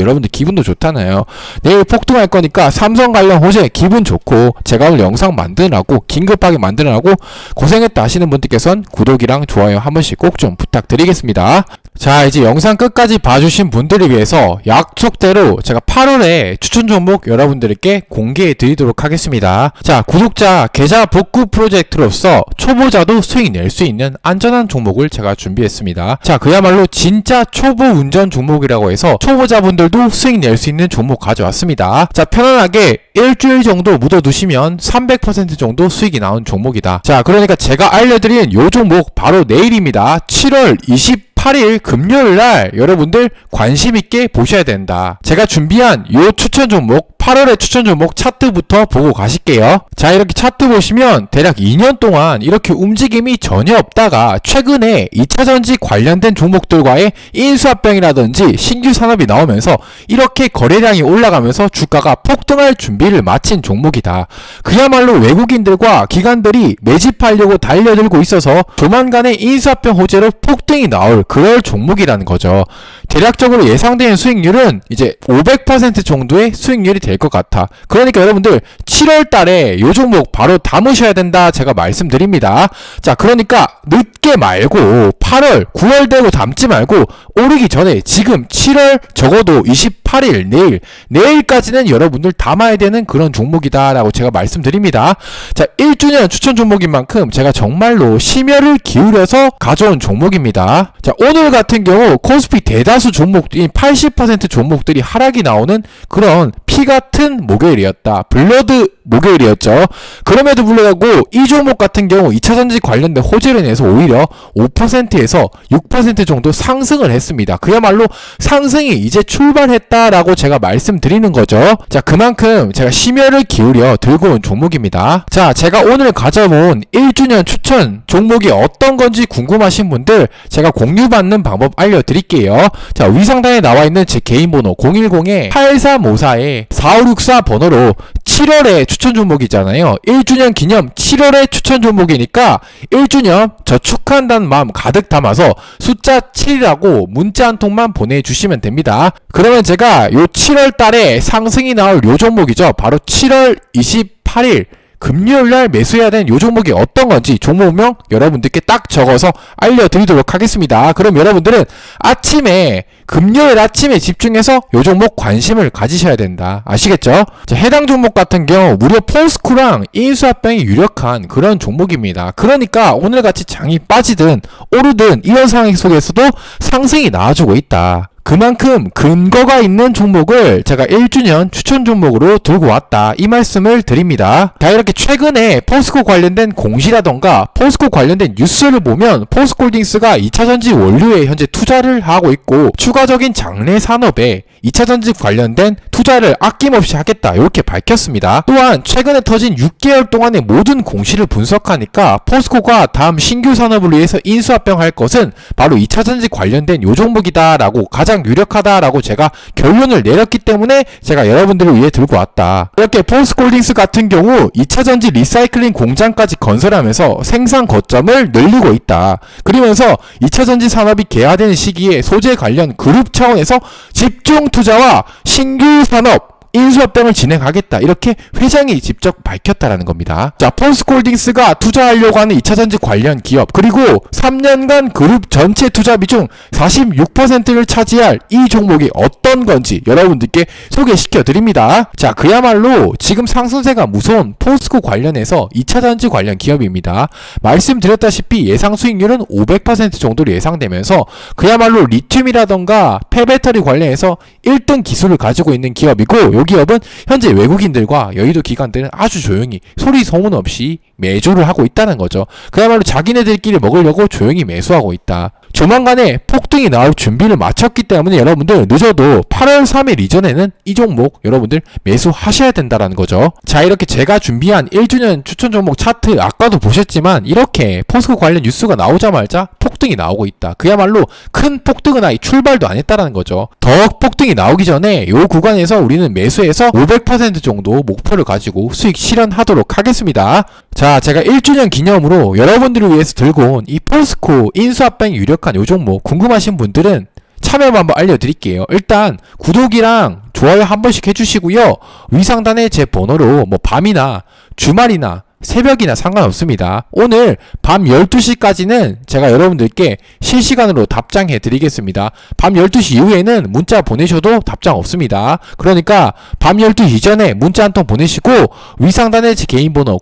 여러분들 기분도 좋잖아요. 내일 폭등할 거니까 삼성 관련 호재 기분 좋고 제가 오늘 영상 만드느라고 긴급하게 만드느라고 고생했다 하시는 분들께선 구독이랑 좋아요 한 번씩 꼭 좀 부탁드리겠습니다. 자 이제 영상 끝까지 봐주신 분들을 위해서 약속대로 제가 8월에 추천 종목 여러분들께 공개해 드리도록 하겠습니다. 자 구독자 계좌 복구 프로젝트로서 초보자도 수익 낼 수 있는 안전한 종목을 제가 준비했습니다. 자 그야말로 진짜 초보 운전 종목이라고 해서 초보자분들도 수익 낼 수 있는 종목 가져왔습니다. 자 편안하게 일주일 정도 묻어두시면 300% 정도 수익이 나온 종목이다. 자 그러니까 제가 알려드린 요 종목 바로 내일입니다. 7월 20 8일 금요일 날 여러분들 관심 있게 보셔야 된다. 제가 준비한 요 추천 종목 8월의 추천 종목 차트부터 보고 가실게요. 자, 이렇게 차트 보시면 대략 2년 동안 이렇게 움직임이 전혀 없다가 최근에 2차 전지 관련된 종목들과의 인수합병이라든지 신규 산업이 나오면서 이렇게 거래량이 올라가면서 주가가 폭등할 준비를 마친 종목이다. 그야말로 외국인들과 기관들이 매집하려고 달려들고 있어서 조만간에 인수합병 호재로 폭등이 나올 그럴 종목이라는 거죠. 대략적으로 예상되는 수익률은 이제 500% 정도의 수익률이 될 것 같아. 그러니까 여러분들 7월 달에 요 종목 바로 담으셔야 된다 제가 말씀드립니다. 자, 그러니까 늦 게 말고 8월, 9월 되고 담지 말고 오르기 전에 지금 7월 적어도 28 28일 내일 내일까지는 여러분들 담아야 되는 그런 종목이다라고 제가 말씀드립니다. 자, 1주년 추천 종목인 만큼 제가 정말로 심혈을 기울여서 가져온 종목입니다. 자, 오늘 같은 경우 코스피 대다수 종목들이 80% 종목들이 하락이 나오는 그런 피 같은 목요일이었다. 블러드 목요일이었죠. 그럼에도 불구하고 이 종목 같은 경우 2차 전지 관련된 호재로 인해서 오히려 5%에서 6% 정도 상승을 했습니다. 그야말로 상승이 이제 출발했다라고 제가 말씀드리는 거죠. 자, 그만큼 제가 심혈을 기울여 들고 온 종목입니다. 자, 제가 오늘 가져온 1주년 추천 종목이 어떤 건지 궁금하신 분들 제가 공유받는 방법 알려드릴게요. 자, 위상단에 나와 있는 제 개인 번호 010에 8354에 4564 번호로 7월에 추천 종목이잖아요. 1주년 기념 7월에 추천 종목이니까 1주년 저 축하한다는 마음 가득 담아서 숫자 7이라고 문자 한 통만 보내주시면 됩니다. 그러면 제가 요 7월 달에 상승이 나올 요 종목이죠. 바로 7월 28일 금요일 날 매수해야 되는 요 종목이 어떤 건지 종목명 여러분들께 딱 적어서 알려드리도록 하겠습니다. 그럼 여러분들은 아침에 금요일 아침에 집중해서 요 종목 관심을 가지셔야 된다. 아시겠죠? 자, 해당 종목 같은 경우 무려 포스코랑 인수합병이 유력한 그런 종목입니다. 그러니까 오늘같이 장이 빠지든 오르든 이런 상황 속에서도 상승이 나와주고 있다. 그만큼 근거가 있는 종목을 제가 1주년 추천 종목으로 들고 왔다. 이 말씀을 드립니다. 자, 이렇게 최근에 포스코 관련된 공시라던가 포스코 관련된 뉴스를 보면 포스코홀딩스가 2차전지 원료에 현재 투자를 하고 있고 추가적인 장래 산업에 2차전지 관련된 투자를 아낌없이 하겠다. 이렇게 밝혔습니다. 또한 최근에 터진 6개월 동안의 모든 공시를 분석하니까 포스코가 다음 신규 산업을 위해서 인수합병할 것은 바로 2차전지 관련된 요 종목이다 라고 가장 유력하다라고 제가 결론을 내렸기 때문에 제가 여러분들을 위해 들고 왔다. 이렇게 포스코홀딩스 같은 경우 2차전지 리사이클링 공장까지 건설하면서 생산 거점을 늘리고 있다. 그러면서 2차전지 산업이 개화되는 시기에 소재 관련 그룹 차원에서 집중 투자와 신규 산업 인수합병을 진행하겠다 이렇게 회장이 직접 밝혔다라는 겁니다. 자, 폰스콜딩스가 투자하려고 하는 2차전지 관련 기업 그리고 3년간 그룹 전체 투자 비 중 46%를 차지할 이 종목이 어떤 건지 여러분들께 소개시켜 드립니다. 자, 그야말로 지금 상승세가 무서운 포스코 관련해서 2차 전지 관련 기업입니다. 말씀드렸다시피 예상 수익률은 500% 정도로 예상되면서 그야말로 리튬이라던가 폐배터리 관련해서 1등 기술을 가지고 있는 기업이고 이 기업은 현재 외국인들과 여의도 기관들은 아주 조용히 소리 소문 없이 매조를 하고 있다는 거죠. 그야말로 자기네들끼리 먹으려고 조용히 매수하고 있다. 조만간에 폭등이 나올 준비를 마쳤기 때문에 여러분들 늦어도 8월 3일 이전에는 이 종목 여러분들 매수하셔야 된다는 거죠. 자 이렇게 제가 준비한 1주년 추천 종목 차트 아까도 보셨지만 이렇게 포스코 관련 뉴스가 나오자마자 폭등이 나오고 있다. 그야말로 큰 폭등은 아예 출발도 안 했다라는 거죠. 더 폭등이 나오기 전에 이 구간에서 우리는 매수해서 500% 정도 목표를 가지고 수익 실현하도록 하겠습니다. 자, 제가 1주년 기념으로 여러분들을 위해서 들고 온 이 포스코 인수합병 유력 한 요 종목 궁금하신 분들은 참여 한번 알려드릴게요. 일단 구독이랑 좋아요 한 번씩 해주시고요. 위상단에 제 번호로 뭐 밤이나 주말이나 새벽이나 상관없습니다. 오늘 밤 12시까지는 제가 여러분들께 실시간으로 답장해 드리겠습니다. 밤 12시 이후에는 문자 보내셔도 답장 없습니다. 그러니까 밤 12시 이전에 문자 한 통 보내시고 위상단의 제 개인 번호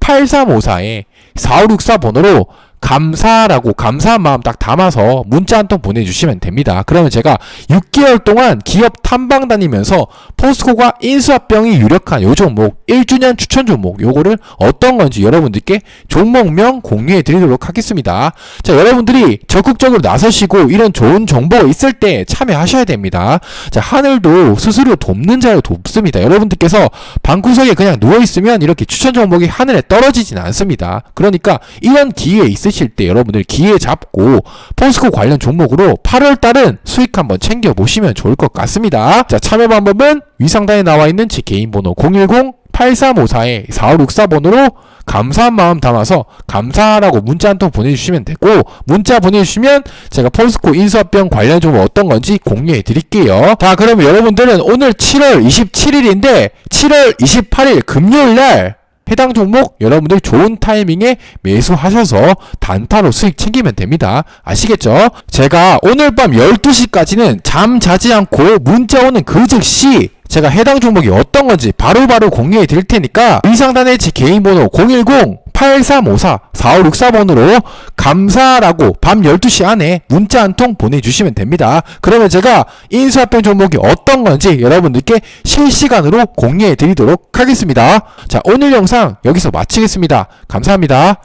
010-8354에 4564 번호로 감사라고 감사한 마음 딱 담아서 문자 한 통 보내주시면 됩니다. 그러면 제가 6개월 동안 기업 탐방 다니면서 포스코가 인수합병이 유력한 요 종목 1주년 추천 종목 요거를 어떤 건지 여러분들께 종목명 공유해 드리도록 하겠습니다. 자 여러분들이 적극적으로 나서시고 이런 좋은 정보가 있을 때 참여하셔야 됩니다. 자 하늘도 스스로 돕는 자를 돕습니다. 여러분들께서 방구석에 그냥 누워 있으면 이렇게 추천 종목이 하늘에 떨어지진 않습니다. 그러니까 이런 기회에 있으 실 때 여러분들 기회 잡고 포스코 관련 종목으로 8월 달은 수익 한번 챙겨 보시면 좋을 것 같습니다. 자, 참여 방법은 위상단에 나와 있는 제 개인 번호 010-8354에 4564 번호로 감사한 마음 담아서 감사라고 문자 한 통 보내주시면 되고 문자 보내주시면 제가 폴스코 인수합병 관련 종목 어떤 건지 공유해 드릴게요. 자 그러면 여러분들은 오늘 7월 27일인데 7월 28일 금요일 날 해당 종목 여러분들 좋은 타이밍에 매수하셔서 단타로 수익 챙기면 됩니다. 아시겠죠? 제가 오늘 밤 12시까지는 잠 자지 않고 문자 오는 그 즉시 제가 해당 종목이 어떤 건지 바로 바로 공유해 드릴 테니까 이 상단에 제 개인 번호 010-8354-4564번으로 감사라고 밤 12시 안에 문자 한 통 보내주시면 됩니다. 그러면 제가 인수합병 종목이 어떤 건지 여러분들께 실시간으로 공유해 드리도록 하겠습니다. 자, 오늘 영상 여기서 마치겠습니다. 감사합니다.